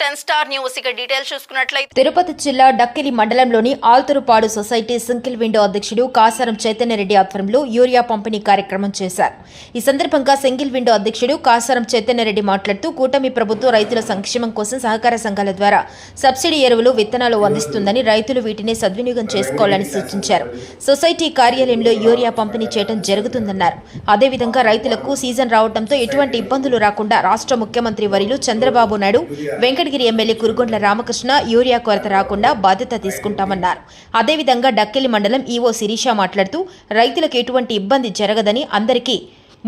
Ten star news. ఇక details చూసుకున్నట్లయితే తిరుపతి జిల్లా డక్కిలి మండలంలోని ఆల్తురుపాడు సొసైటీ సింగిల్ విండో అధ్యక్షుడు కాసారం చైతన్యరెడ్డి ఆధ్వర్యంలో యూరియా పంపిణీ కార్యక్రమం చేశారు. ఈ సందర్భంగా సింగిల్ విండో అధ్యక్షుడు కాసారం చైతన్యరెడ్డి మాట్లాడుతూ కూటమి ప్రభుత్వం రైతుల సంక్షేమం కోసం సహకార సంఘాల ద్వారా సబ్సిడీ ఎరువులు విత్తనాలు అందిస్తుందని రైతులు వీటిని సద్వినియోగం చేసుకోవాలని సూచించారు. సొసైటీ కార్యాలయంలో యూరియా పంపిణీ చేయడం జరుగుతుందన్నారు. అదేవిధంగా రైతులకు సీజన్ రావడంతో ఎటువంటి ఇబ్బందులు రాకుండా రాష్ట్ర ముఖ్యమంత్రి వరిలు చంద్రబాబు నాయుడు వెంకట వెంకటగిరి ఎమ్మెల్యే కురుగొండ్ల రామకృష్ణ యూరియా కొరత రాకుండా బాధ్యత తీసుకుంటామన్నారు. అదేవిధంగా డక్కెలి మండలం ఈవో శిరీష మాట్లాడుతూ రైతులకు ఎటువంటి ఇబ్బంది జరగదని అందరికీ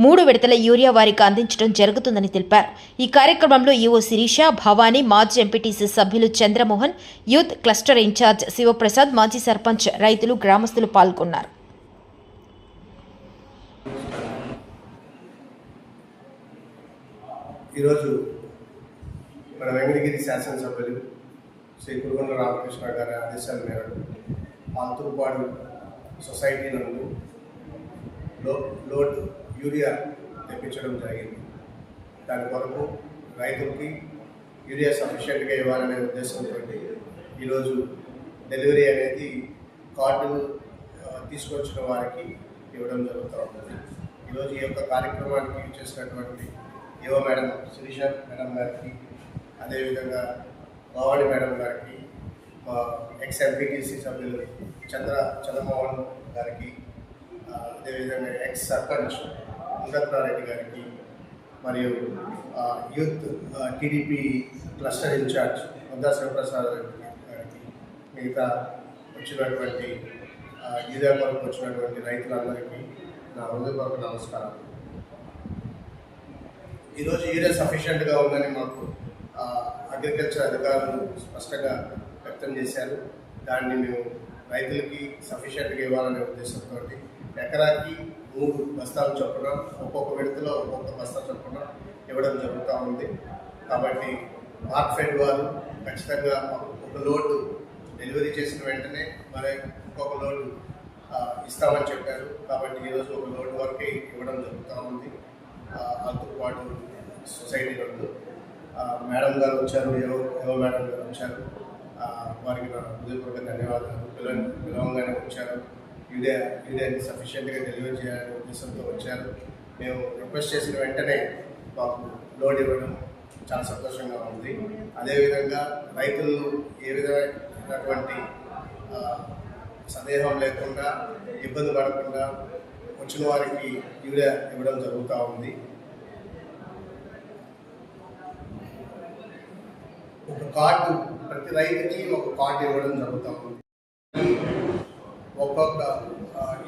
మూడు విడతల యూరియా వారికి అందించడం జరుగుతుందని తెలిపారు. ఈ కార్యక్రమంలో ఈవో శిరీష భవానీ మాజీ ఎంపీటీసీ సభ్యులు Chandramohan youth cluster in charge Sivaprasad మాజీ సర్పంచ్ రైతులు గ్రామస్తులు పాల్గొన్నారు. ఈరోజు మన వెంకటగిరి శాసనసభ్యులు శ్రీ కురుగొండ రామకృష్ణ గారి ఆదేశాల మేరకు ఆల్తూర్పాడు సొసైటీ నందు లో లోడ్ యూరియా తెప్పించడం జరిగింది. దాని కొరకు రైతులకి యూరియా సఫిషియెంట్గా ఇవ్వాలనే ఉద్దేశంతో ఈరోజు డెలివరీ అనేది కార్డు తీసుకొచ్చిన వారికి ఇవ్వడం జరుగుతూ ఉంటుంది ఈరోజు ఈ యొక్క కార్యక్రమానికి చేసినటువంటి యువ మేడం శిరీష మేడం గారికి అదేవిధంగా బావాడి మేడం గారికి మా ఎక్స్ ఎంపీటీసీ సభ్యులు చంద్ర చంద్రమోహన్ గారికి అదేవిధంగా ఎక్స్ సర్పంచ్ ముందత్రారెడ్డి గారికి మరియు youth TDP cluster in-charge Mudda Sivaprasad Reddy గారికి మిగతా వచ్చినటువంటి ఆ, యూరియా వచ్చినటువంటి రైతులందరికీ నా హృదయపూర్వక నమస్కారం ఈరోజు ఈరే సఫిషియెంట్గా ఉందని మాకు అగ్రికల్చర్ అధికారులు స్పష్టంగా వ్యక్తం చేశారు. దాన్ని మేము రైతులకి సఫిషియెంట్గా ఇవ్వాలనే ఉద్దేశంతో ఎకరాకి మూడు బస్తాలు చొప్పున ఒక్కొక్క విడతలో ఒక్కొక్క బస్తా చొప్పున ఇవ్వడం జరుగుతూ ఉంది. కాబట్టి మార్క్ఫెడ్ వారు ఖచ్చితంగా ఒక లోటు డెలివరీ చేసిన వెంటనే మరి ఇంకొక లోటు ఇస్తామని చెప్పారు. కాబట్టి ఈరోజు ఒక లోటు వరకే ఇవ్వడం జరుగుతూ ఉంది. అంతకుపాటు సొసైటీ నందు మేడం గారు వచ్చారు ఏవో ఏవో మేడం గారు వచ్చారు. వారికి నా హృదయపూర్వక ధన్యవాదాలు. పిల్లలు పిలవంగానే వచ్చారు. ఇదే ఇదే సఫిషియెంట్గా డెలివరీ చేయాలనే ఉద్దేశంతో వచ్చారు. మేము రిక్వెస్ట్ చేసిన వెంటనే మాకు లోడ్ ఇవ్వడం చాలా సంతోషంగా ఉంది. అదేవిధంగా రైతులు ఏ విధమైనటువంటి సందేహం లేకుండా ఇబ్బంది పడకుండా వచ్చిన వారికి యూరియా ఇవ్వడం జరుగుతూ ఉంది. ఒక కార్డు ప్రతి రైతుకి ఒక కార్డు ఇవ్వడం జరుగుతూ. ఉంది ఒక్కొక్క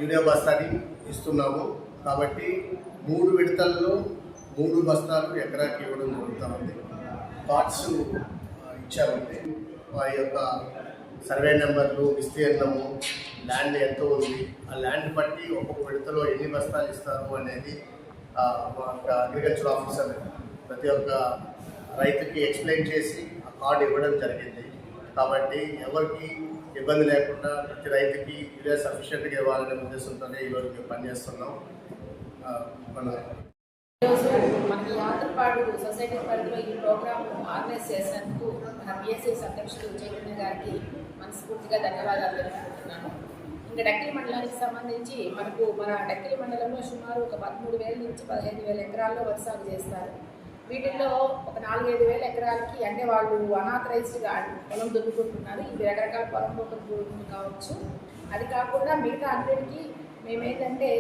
యూరియా బస్తాని ఇస్తున్నాము. కాబట్టి మూడు విడతల్లో మూడు బస్తాలు ఎకరాకి ఇవ్వడం జరుగుతూ ఉంది. కార్డ్స్ ఆ, వారి యొక్క సర్వే నెంబర్లు విస్తీర్ణము ల్యాండ్ ఎంత ఉంది ఆ ల్యాండ్ బట్టి ఒక్కొక్క విడతలో ఎన్ని బస్తాలు ఇస్తారు అనేది మా యొక్క అగ్రికల్చర్ ఆఫీసర్ ప్రతి ఒక్క రైతుకి ఎక్స్ప్లెయిన్ చేసి కార్డు ఇవ్వడం జరిగింది. కాబట్టి ఎవరికి ఇబ్బంది లేకుండా ప్రతి రైతుకి యూరియా సఫిషియెంట్గా ఇవ్వాలనే ఉద్దేశంతోనే ఈరోజు మేము పనిచేస్తున్నాం. ఆ, మన ఈరోజు సొసైటీ పరిధిలో ఈ ప్రోగ్రామ్ ఆర్గనైజ్ చేసినందుకు మన బిఎస్ఎస్ అధ్యక్షుడు చైతన్య గారికి మనస్ఫూర్తిగా ధన్యవాదాలు తెలుపుకుంటున్నాను. ఇంకా డక్కిలి మండలానికి సంబంధించి మనకు మన డక్కిలి మండలంలో సుమారు ఒక పదమూడు వేల నుంచి పదిహేను వేల ఎకరాల్లో వరి సాగు చేస్తారు. వీటిల్లో ఒక నాలుగైదు వేల ఎకరాలకి అంటే వాళ్ళు అనాథరైజ్డ్గా పొలం దున్నుకుంటున్నారు. ఇది రకరకాల పొలం దొరుకుతుంది కావచ్చు. అది కాకుండా మిగతా అన్నిటికీ మేమేంటంటే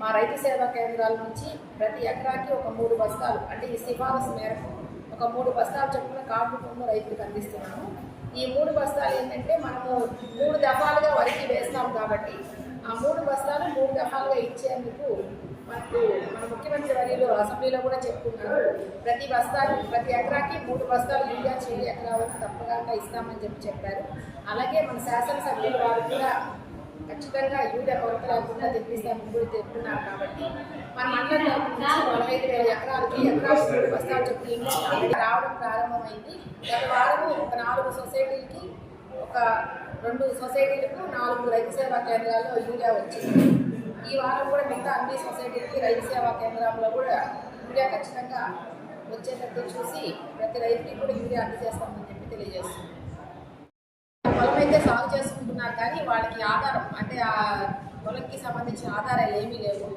మా రైతు సేవా కేంద్రాల నుంచి ప్రతి ఎకరాకి ఒక మూడు బస్తాలు అంటే ఈ సిఫారసు మేరకు ఒక మూడు బస్తాలు చొప్పున కార్డు రూపంలో రైతులకు అందిస్తున్నాము. ఈ మూడు బస్తాలు ఏంటంటే మనము మూడు దఫాలుగా వరికి వేస్తాం కాబట్టి ఆ మూడు బస్తాలు మూడు దఫాలుగా ఇచ్చేందుకు మనకు మన ముఖ్యమంత్రి అసెంబ్లీలో అసెంబ్లీలో కూడా చెప్పుకున్నారు ప్రతి బస్తాలు ప్రతి ఎకరాకి మూడు బస్తాలు యూరియా చేయి ఎకరా వరకు తప్పకుండా ఇస్తామని చెప్పి చెప్పారు. అలాగే మన శాసనసభ్యులు వారు కూడా ఖచ్చితంగా యూరియా కొరత లేకుండా తెప్పిస్తామని కూడా చెప్తున్నారు కాబట్టి మన మండలంలో నలభై ఐదు వేల ఎకరాలకి ఎకరాలు మూడు బస్తాలు చొప్పున రావడం ప్రారంభమైంది. గత వారము ఒక నాలుగు సొసైటీలకి ఒక రెండు సొసైటీలకు నాలుగు రైతు సేవా కేంద్రాల్లో యూరియా వచ్చింది. ఈ వారం కూడా మిగతా అన్ని సొసైటీలకి రైతు సేవా కేంద్రాల్లో కూడా యూరియా ఖచ్చితంగా వచ్చేటట్టు చూసి ప్రతి రైతుకి కూడా యూరియా అందజేస్తామని చెప్పి తెలియజేస్తున్నాం పొలం అయితే సాగు చేసుకుంటున్నారు కానీ వాళ్ళకి ఆధారం అంటే ఆ పొలంకి సంబంధించిన ఆధారాలు ఏమీ లేవు.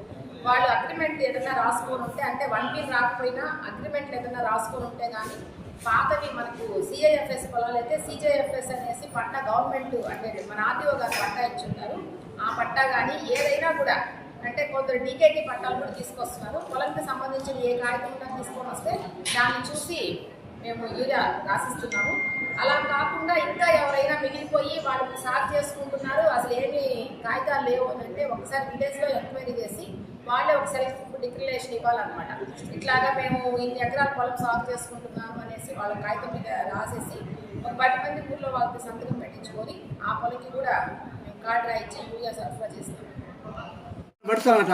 వాళ్ళు అగ్రిమెంట్ ఏదైనా రాసుకొని ఉంటే అంటే వన్ వీక్ రాకపోయినా అగ్రిమెంట్లు ఏదైనా రాసుకొని ఉంటే కానీ పాతవి మనకు సిఐఎఫ్ఎస్ పొలాలు అయితే సిజేఎఫ్ఎస్ అనేసి పట్టా గవర్నమెంట్ అంటే మన ఆర్టీఓ గారు పట్టా ఇచ్చుంటారు ఆ పట్టా కానీ ఏదైనా కూడా అంటే కొందరు డీకేటీ పట్టాలు కూడా తీసుకొస్తున్నారు. పొలంకి సంబంధించిన ఏ కాగితం తీసుకొని వస్తే దాన్ని చూసి మేము యూరియా రాసిస్తున్నాము. అలా కాకుండా ఇంకా ఎవరైనా మిగిలిపోయి వాళ్ళు సాగు చేసుకుంటున్నారు. అసలు ఏమి కాగితాలు లేవు అని అంటే ఒకసారి విలేజ్లో ఎంక్వైరీ చేసి వాళ్ళే ఒకసారి డిక్లరేషన్ ఇవ్వాలన్నమాట. ఇట్లాగా మేము ఇన్ని ఎకరాల పొలం సాగు చేసుకుంటున్నాము అనేసి వాళ్ళ కాగితం మీద రాసేసి ఒక పది మంది ఊళ్ళో వాళ్ళకి సంతకం పెట్టించుకొని ఆ పొలంకి కూడా కార్డు రాయించి యూరియా సరఫరా చేస్తాం పడతామట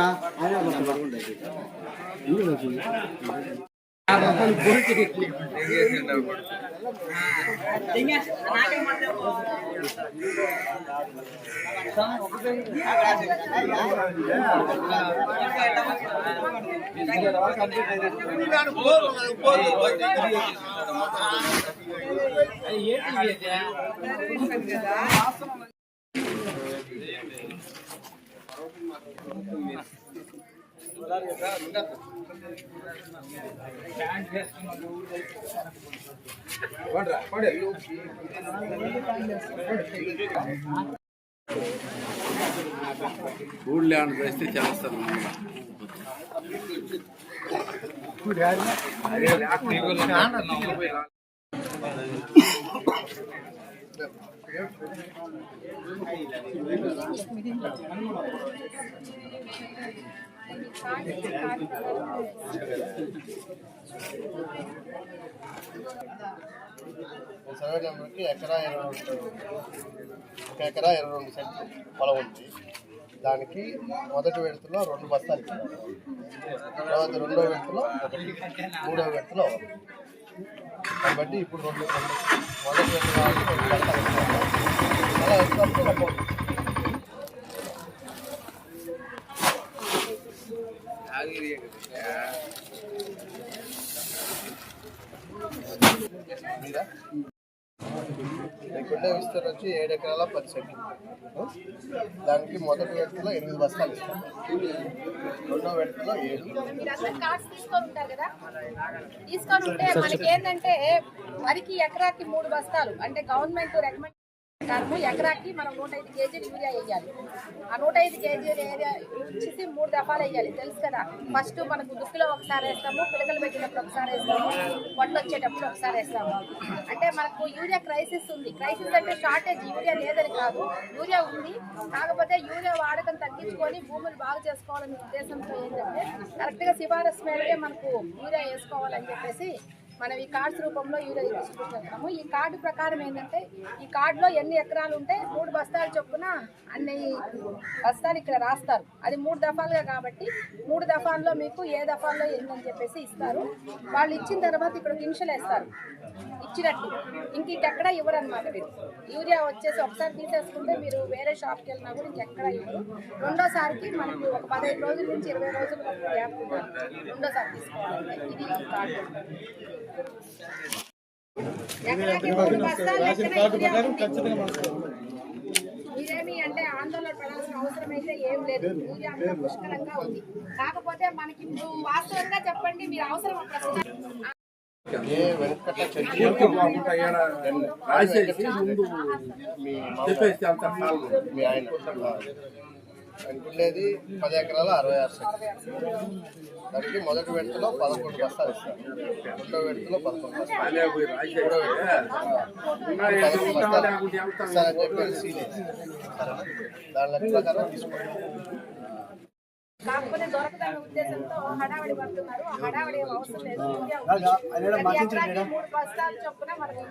ఊళ్ళో ఏమైనా వేస్తే చేస్తాను సర్వే నెంబర్కి ఎకరా ఇరవై రెండు ఒక ఎకరా ఇరవై రెండు సెంట్లు పొలం ఉంది. దానికి మొదటి విడతలో రెండు బస్తాలు తర్వాత రెండో విడతలో ఒకటి మూడో విడతలో కాబట్టి ఇప్పుడు రెండు మీకుండే విస్తీర్ణం వచ్చి ఏడు ఎకరాల పది సెంట్లు దానికి మొదటి విడతలో ఎనిమిది బస్తాలు ఇస్తాం. రెండో విడతలో ఏడు. తీసుకొని ఉంటారు కదా. తీసుకొని ఉంటే మనకి ఏంటంటే వరికి ఎకరాకి మూడు బస్తాలు అంటే గవర్నమెంట్ రికమెండ్ ప్రకారము ఎకరాకి మనం నూట ఐదు కేజీలు యూరియా వేయాలి. ఆ నూట ఐదు కేజీలు ఏరియా ఇచ్చేసి మూడు దఫాలు వేయాలి. తెలుసు కదా ఫస్ట్ మనకు దుక్కులో ఒకసారి వేస్తాము పిలకలు పెట్టినప్పుడు ఒకసారి వేస్తాము పొట్టు వచ్చేటప్పుడు ఒకసారి వేస్తాము. అంటే మనకు యూరియా క్రైసిస్ ఉంది. క్రైసిస్ అంటే షార్టేజ్ యూరియా లేదని కాదు. యూరియా ఉంది. కాకపోతే యూరియా వాడకం తగ్గించుకొని భూములు బాగు చేసుకోవాలనే ఉద్దేశంతో ఏంటంటే కరెక్ట్గా సిఫారసు మేరకే మనకు యూరియా వేసుకోవాలని చెప్పేసి మనం ఈ కార్డ్స్ రూపంలో యూరియా తీసుకుంటున్నాము ఈ కార్డు ప్రకారం ఏంటంటే ఈ కార్డులో ఎన్ని ఎకరాలు ఉంటే మూడు బస్తాలు చొప్పున అన్ని బస్తాలు ఇక్కడ రాస్తారు. అది మూడు దఫాలుగా కాబట్టి మూడు దఫాల్లో మీకు ఏ దఫాల్లో ఎన్ని చెప్పేసి ఇస్తారు. వాళ్ళు ఇచ్చిన తర్వాత ఇక్కడ ఇన్షియల్ వేస్తారు. ఇచ్చినట్టు. ఇంక ఇంకెక్కడ ఇవ్వరు అనమాట మీరు. యూరియా వచ్చేసి ఒకసారి తీసేసుకుంటే మీరు వేరే షాప్కి వెళ్ళినా కూడా ఇంకెక్కడ ఇవ్వరు. రెండోసారికి మనకు ఒక పదహైదు రోజుల నుంచి ఇరవై రోజుల గ్యాప్ రెండోసారి తీసుకోవాలి. ఇది ఈ కార్డు ఎకరాకి మీరేమి అంటే ఆందోళన పడాల్సిన అవసరం అయితే ఏం లేదు. పూజ అంతా పుష్కలంగా ఉంది. కాకపోతే మనకి ఇప్పుడు వాస్తవంగా చెప్పండి మీరు అవసరం ప్రశ్న. రాసేసి ముందు మీ చెప్పేసి అంత మీ ఆయన. అనుకునేది పది ఎకరాల అరవై ఆరు సెంట్లు. దానికి మొదటి విడతలో పదకొండు బస్తాలు ఇస్తారు. రెండో విడతలో పదకొండు బస్తాలు. పదకొండు బస్తాలు. ఇస్తారని చెప్పి సీల్ వేశారు. దాని లెక్క ప్రకారం తీసుకోండి కాకపోతే దొరకదన్న ఉద్దేశంతో హడావిడి పడుతున్నారు. హడావిడి అవసరం లేదు. మూడు. బస్తాలు చొప్పున మనకి